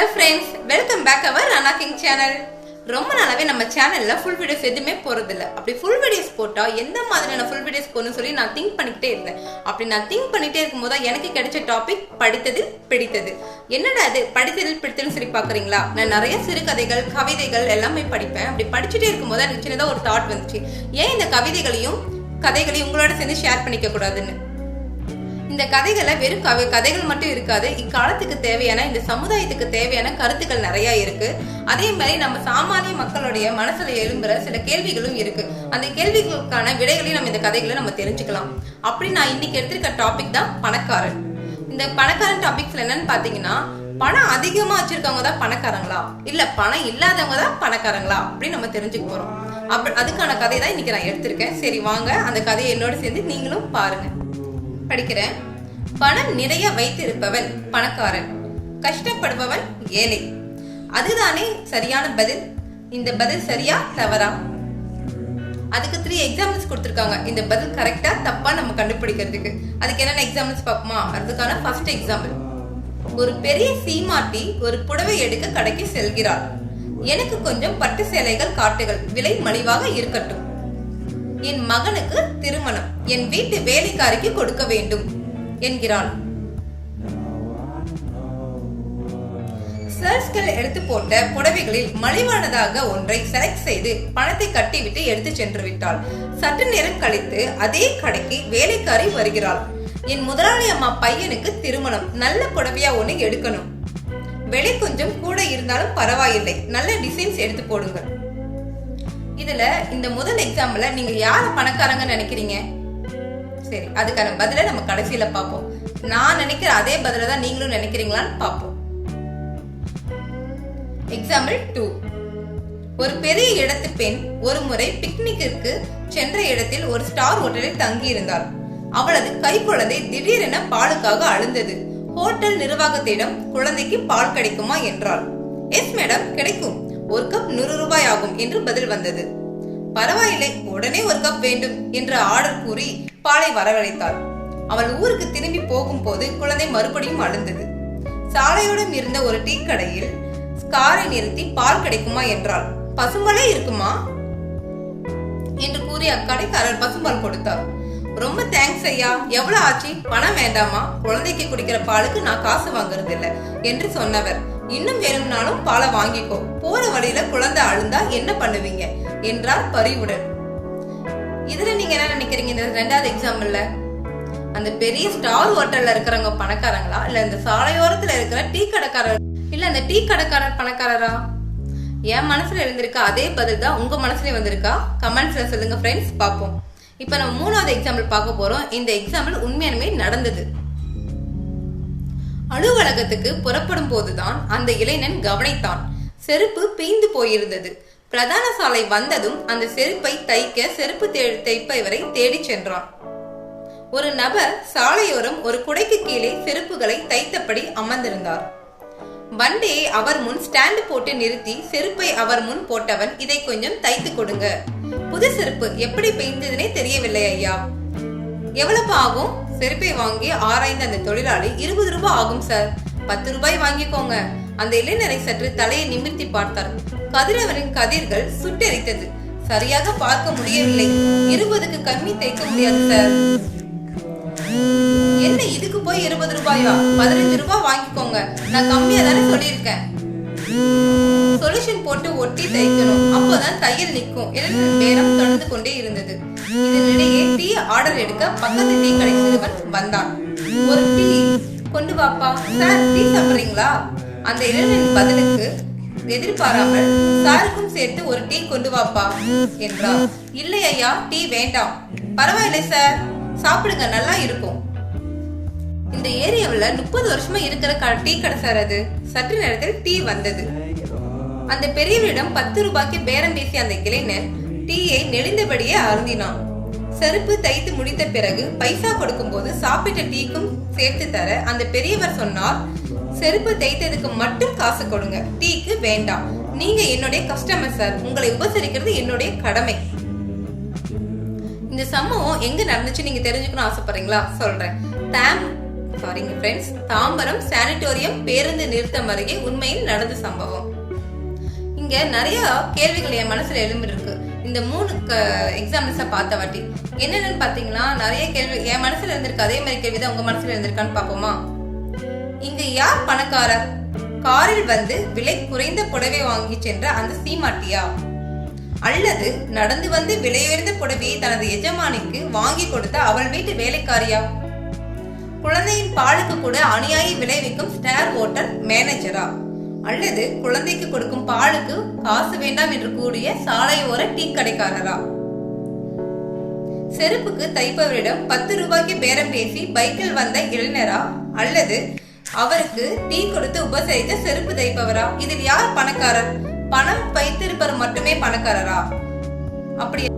Hello friends welcome back our Rana king channel ரொம்ப நாளாவே நம்ம சேனல்ல ஃபுல் வீடியோஸ் எதுவுமே போறதில்ல. அப்படி ஃபுல் வீடியோஸ் போட்டா எந்த மாதிரியான ஃபுல் வீடியோஸ் போகணும்னு சொல்லி நான் திங்க் பண்ணிக்கிட்டே இருந்தேன். அப்படி நான் திங்க் பண்ணிட்டே இருக்கும்போது எனக்கு கிடைச்ச டாபிக் படித்ததில் பிடித்தது. என்னடா அது படித்ததில் பிடித்ததுன்னு சொல்லி பாக்குறீங்களா நான் நிறைய சிறுகதைகள் கவிதைகள் எல்லாமே படிப்பேன். அப்படி படிச்சுட்டே இருக்கும்போது எனக்கு சின்னதாக ஒரு தாட் வந்துச்சு. ஏன் இந்த கவிதைகளையும் கதைகளையும் உங்களோட சேர்ந்து ஷேர் பண்ணிக்க கூடாதுன்னு இந்த கதைகளை வெறும் கவி கதைகள் மட்டும் இருக்காது. இக்காலத்துக்கு தேவையான இந்த சமுதாயத்துக்கு தேவையான கருத்துக்கள் நிறைய இருக்கு. அதே மாதிரி நம்ம சாமானிய மக்களுடைய மனசுல எழும்புற சில கேள்விகளும் இருக்கு. அந்த கேள்விகளுக்கான விடைகளையும் நம்ம இந்த கதைகளை நம்ம தெரிஞ்சுக்கலாம். அப்படி நான் இன்னைக்கு எடுத்திருக்க டாபிக் தான் பணக்காரன். இந்த பணக்காரன் டாபிக்ஸ்ல என்னன்னு பாத்தீங்கன்னா பணம் அதிகமா வச்சிருக்கவங்க தான் பணக்காரங்களா? இல்ல பணம் இல்லாதவங்க தான் பணக்காரங்களா? அப்படின்னு நம்ம தெரிஞ்சுக்க போறோம். அப்ப அதுக்கான கதை தான் இன்னைக்கு நான் எடுத்திருக்கேன். சரி வாங்க. அந்த கதையை என்னோட சேர்ந்து நீங்களும் பாருங்க. படிக்கிறேன். பணம் நிறைய வைத்திருப்பவன் பணக்காரன். கஷ்டப்படுபவன் ஏழை. அதுதானே சரியான பதில்? இந்த பதில் சரியா தவறா? அதுக்கு த்ரீ எக்ஸாம்பிள்ஸ் கொடுத்துருக்காங்க. இந்த பதில் கரெக்டா தப்பா நம்ம கண்டுபிடிக்கிறதுக்கு. அதுக்கு என்னென்ன எக்ஸாம்பிள்ஸ் பார்ப்போமா? அதுக்கான ஃபர்ஸ்ட் எக்ஸாம்பிள் ஒரு பெரிய சீமாட்டி ஒரு புடவை எடுக்க கடைக்கு செல்கிறாள். எனக்கு கொஞ்சம் பட்டு சேலைகள் காட்டுகள். விலை மலிவாக இருக்கட்டும். என் மகனுக்கு திருமணம். என் வீட்டு வேலைக்காரிக்கு கொடுக்க வேண்டும் என்கிறாள். சர்ச்கள் எடுத்து போட்ட புடவைகளில் மலிவானதாக ஒன்றை செலக்ட் செய்து பணத்தை கட்டிவிட்டு எடுத்து சென்று விட்டாள். சற்று நேரம் கழித்து அதே கடைக்கு வேலைக்காரி வருகிறாள். என் முதலாளி அம்மா பையனுக்கு திருமணம். நல்ல புடவையா ஒண்ணு எடுக்கணும். விலை கொஞ்சம் கூட இருந்தாலும் பரவாயில்லை. நல்ல டிசைன்ஸ் எடுத்து போடுங்கள். இதுல இந்த முதல் எக்ஸாம்பிள்ல நீங்க யார பணக்காரங்க நினைக்கிறீங்க? சரி அதுக்கான பதில நம்ம கடைசியில பார்ப்போம். நான் நினைக்கிற அதே பதில தான் நீங்களும் நினைக்கிறீங்களான்னு பார்ப்போம். எக்ஸாம்பிள் டூ ஒரு பெரிய இடத்து பெண் ஒரு முறை பிக்னிக்கிற்கு சென்ற இடத்தில் ஒரு ஸ்டார் ஹோட்டலில் தங்கியிருந்தாள். அவளது கைக்குழந்தை திடீரென பாலுக்காக அழுந்தது. ஹோட்டல் நிர்வாகத்திடம் குழந்தைக்கு பால் கிடைக்குமா என்றாள். எஸ் மேடம் கிடைக்கும். ஒரு கப் நூறு ரூபாய் ஆகும் என்று பதில் வந்தது. பரவாயில்லை உடனே ஒரு கப் வேண்டும் என்று ஆர்டர் கூறி பாலை வரவழைத்தாள். அவள் ஊருக்கு திரும்பி போகும்போது குழந்தை மறுபடியும் அழுந்தது. சாலையோடும் இருந்த ஒரு டீ கடையில் காரை நிறுத்தி பால் கிடைக்குமா என்றாள். பசும்பாலே இருக்குமா? என்று கூறி அக்கடைக்காரர் பசும்பால் கொடுத்தார். ரொம்ப தேங்க்ஸ் ஐயா எவ்வளவு ஆச்சு? பணம் வேண்டாமா? குழந்தைக்கு குடிக்கிற பாலுக்கு நான் காசு வாங்குறது இல்லை என்று சொன்னவர். இன்னும் வேணும்னாலும் பாலை வாங்கிக்கோ. போற வழியில குழந்தை அழுந்தா என்ன பண்ணுவீங்க? என்றார் பரிவுடன். இதுல நீங்க என்ன நினைக்கிறீங்க? இந்த ரெண்டாவது எக்ஸாம்பிள்ல அந்த பெரிய ஸ்டார் ஹோட்டல்ல இருக்கிறவங்க பணக்காரங்களா? இல்ல இந்த சாலையோரத்துல இருக்கிற டீ கடைக்காரர் இல்ல அந்த டீ கடைக்காரர் பணக்காரரா? என் மனசுல இருந்திருக்க அதே பதில் தான் உங்க மனசுலயும் வந்திருக்கா? கமெண்ட்ஸ்ல சொல்லுங்க ஃப்ரெண்ட்ஸ் பார்ப்போம். இப்ப நம்ம மூணாவது எக்ஸாம்பிள் பார்க்க போறோம். இந்த எக்ஸாம்பிள் உண்மையானுமே நடந்தது. அலுவலகத்துக்கு புறப்படும் போதுதான் அந்த இளைஞன் கவனித்தான். செருப்பு பீந்து போயிருந்தது. பிரதான சாலை வந்ததும் அந்த செருப்பை தைக்க செருப்பு தே- தைப்பவரை தேடிச் சென்றான். ஒரு நபர் சாலையோரம் ஒரு குடைக்கு கீழே செருப்புகளை தைத்தபடி அமர்ந்திருந்தார். வண்டியை அவர் முன் ஸ்டாண்ட் போட்டு நிறுத்தி செருப்பை அவர் முன் போட்டவன் இதை கொஞ்சம் தைத்து கொடுங்க. புது செருப்பு எப்படி பெய்ந்ததுனே தெரியவில்லை ஐயா. எவ்வளவு ஆகும்? செருப்பை வாங்கி ஆராய்ந்த அந்த தொழிலாளி இருபது ரூபாய் ஆகும் சார் பத்து ரூபாய் வாங்கிக்கோங்க. அந்த இளைஞரை சற்று தலையை நிமிர்த்தி பார்த்தார். கதிரவனின் கதிர்கள் சுட்டெரித்தது. சரியாக பார்க்க முடியவில்லை. இருபதுக்கு கம்மி தைக்க முடியாது சார் என்ன இதுக்கு போய் இருபது ரூபாயா? பதினஞ்சு ரூபாய் வாங்கிக்கோங்க. நான் கம்மியா தானே சொல்லியிருக்கேன். சொல்யூஷன் போட்டு ஒட்டி தைக்கணும் அப்போதான் தையல் நிற்கும். என்று பேரம் தொடர்ந்து கொண்டே இருந்தது. இதனிடையே டீ ஆர்டர் எடுக்க பக்கத்து டீ கடை சிறுவன் வந்தான். ஒரு டீ கொண்டு வாப்பா. சார் டீ சாப்பிட்றீங்களா? அந்த இளைஞன் பதிலுக்கு எதிர்பாராமல் சாருக்கும் சேர்த்து ஒரு டீ கொண்டு வாப்பா என்றார் இல்லை ஐயா டீ வேண்டாம். பரவாயில்லை சார். சாப்பிடுங்க நல்லா இருக்கும். இந்த ஏரியாவில் முப்பது வருஷமா இருக்கிற க- டீ கடை சார் அது. சற்று நேரத்தில் டீ வந்தது. அந்த பெரியவரிடம் பத்து ரூபாய்க்கு பேரம் பேசிய அந்த இளைஞர் டீயை நெளிந்தபடியே அருந்தினான். செருப்பு தைத்து முடித்த பிறகு பைசா கொடுக்கும்போது சாப்பிட்ட டீக்கும் சேர்த்து தர அந்த பெரியவர் சொன்னார் செருப்பு தைத்ததுக்கு மட்டும் காசு கொடுங்க. டீக்கு வேண்டாம். நீங்க என்னுடைய கஸ்டமர் சார் உங்களை உபசரிக்கிறது என்னுடைய கடமை. இந்த சம்பவம் எங்க நடந்துச்சு நீங்க தெரிஞ்சுக்கணும் ஆசைப்படுறீங்களா? சொல்றேன். தாம் சாரிங்க ஃப்ரெண்ட்ஸ் தாம்பரம் சானிட்டோரியம் பேருந்து நிறுத்தம் அருகே உண்மையில் நடந்த சம்பவம். இங்க நிறைய கேள்விகள் என் மனசுல எழும்பிருக்கு. இந்த மூணு எக்ஸாம்பிள்ஸை பார்த்த வாட்டி. என்னென்னு பாத்தீங்கன்னா நிறைய கேள்வி என் மனசுல இருந்திருக்கு அதே மாதிரி கேள்வி தான் உங்க மனசுல இருந்திருக்கான்னு பாப்போமா இங்க யார் பணக்காரர்? காரில் வந்து விலை குறைந்த புடவை வாங்கி சென்ற அந்த சீமாட்டியா? அல்லது நடந்து வந்து விலையுயர்ந்த புடவையை தனது எஜமானிக்கு வாங்கி கொடுத்த அவள் வீட்டு வேலைக்காரியா? குழந்தையின் பாலுக்கு கூட அநியாய விளைவிக்கும் ஸ்டார் ஹோட்டல் மேனேஜரா? அல்லது குழந்தைக்கு கொடுக்கும் பாலுக்கு காசு வேண்டாம் என்று கூறிய சாலையோர டீ கடைக்காரரா? செருப்புக்கு தைப்பவரிடம் பத்து ரூபாய்க்கு பேரம் பேசி பைக்கில் வந்த இளைஞரா? அல்லது அவருக்கு டீ கொடுத்து உபசரித்த செருப்பு தைப்பவரா? இதில் யார் பணக்காரர்? பணம் வைத்திருப்பவர் மட்டுமே பணக்காரரா? அப்படி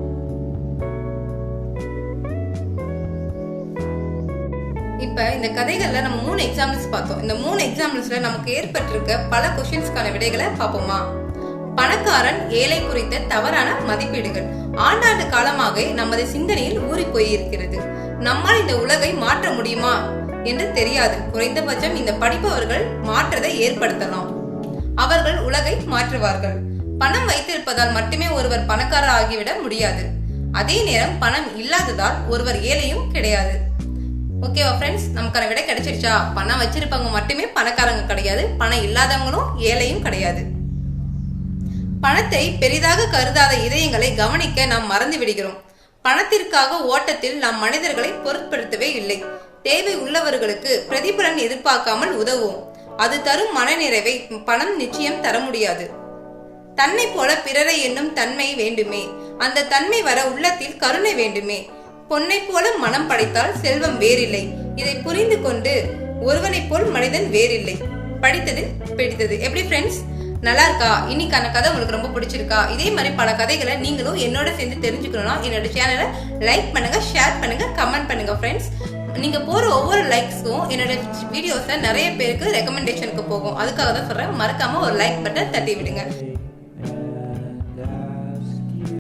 இப்போ இந்த கதைகளில் நம்ம மூணு எக்ஸாம்பிள்ஸ் பார்த்தோம். இந்த மூணு எக்ஸாம்பிள்ஸில் நமக்கு ஏற்பட்டிருக்க பல கொஷின்ஸ்க்கான விடைகளை பார்ப்போமா? பணக்காரன் ஏழை குறித்த தவறான மதிப்பீடுகள். ஆண்டாண்டு காலமாக நமது சிந்தனையில் ஊறி போயிருக்கிறது. நம்மால் இந்த உலகை மாற்ற முடியுமா என்று தெரியாது. குறைந்தபட்சம் இந்த படிப்பவர்கள் மாற்றத்தை ஏற்படுத்தலாம். அவர்கள் உலகை மாற்றுவார்கள். பணம் வைத்திருப்பதால் மட்டுமே ஒருவர் பணக்காரர் ஆகிவிட முடியாது. அதே நேரம் பணம் இல்லாததால் ஒருவர் ஏழையும் கிடையாது. ஓகேவா ஃப்ரெண்ட்ஸ் நமக்கான விடை கிடைச்சிருச்சா? பணம் வச்சிருப்பவங்க மட்டுமே பணக்காரங்க கிடையாது. பணம் இல்லாதவங்களும் ஏழையும் கிடையாது. பணத்தை பெரிதாக கருதாத இதயங்களை கவனிக்க நாம் மறந்து விடுகிறோம். பணத்திற்காக ஓட்டத்தில் நாம் மனிதர்களை பொருட்படுத்தவே இல்லை. தேவை உள்ளவர்களுக்கு பிரதிபலன் எதிர்பார்க்காமல் உதவும் அது தரும் மனநிறைவை பணம் நிச்சயம் தர முடியாது. தன்னை போல பிறரை என்னும் தன்மை வேண்டுமே. அந்த தன்மை வர உள்ளத்தில் கருணை வேண்டுமே. பொன்னை போல மனம் படைத்தால் செல்வம் வேறில்லை. இதை புரிந்து கொண்டு ஒருவனைப் போல் மனிதன் வேறில்லை. படித்தது பிடித்தது. எப்படி ஃப்ரெண்ட்ஸ் நல்லா இருக்கா? இன்னைக்கான கதை உங்களுக்கு ரொம்ப பிடிச்சிருக்கா? இதே மாதிரி பல கதைகளை நீங்களும் என்னோட சேர்ந்து தெரிஞ்சுக்கணும்னா என்னோட சேனலை லைக் பண்ணுங்க ஷேர் பண்ணுங்க கமெண்ட் பண்ணுங்க ஃப்ரெண்ட்ஸ் நீங்க போற ஒவ்வொரு லைக்ஸ்க்கும் என்னோட வீடியோஸை நிறைய பேருக்கு ரெக்கமெண்டேஷனுக்கு போகும். அதுக்காக தான் சொல்றேன் மறக்காம ஒரு லைக் பட்டன் தட்டி விடுங்க.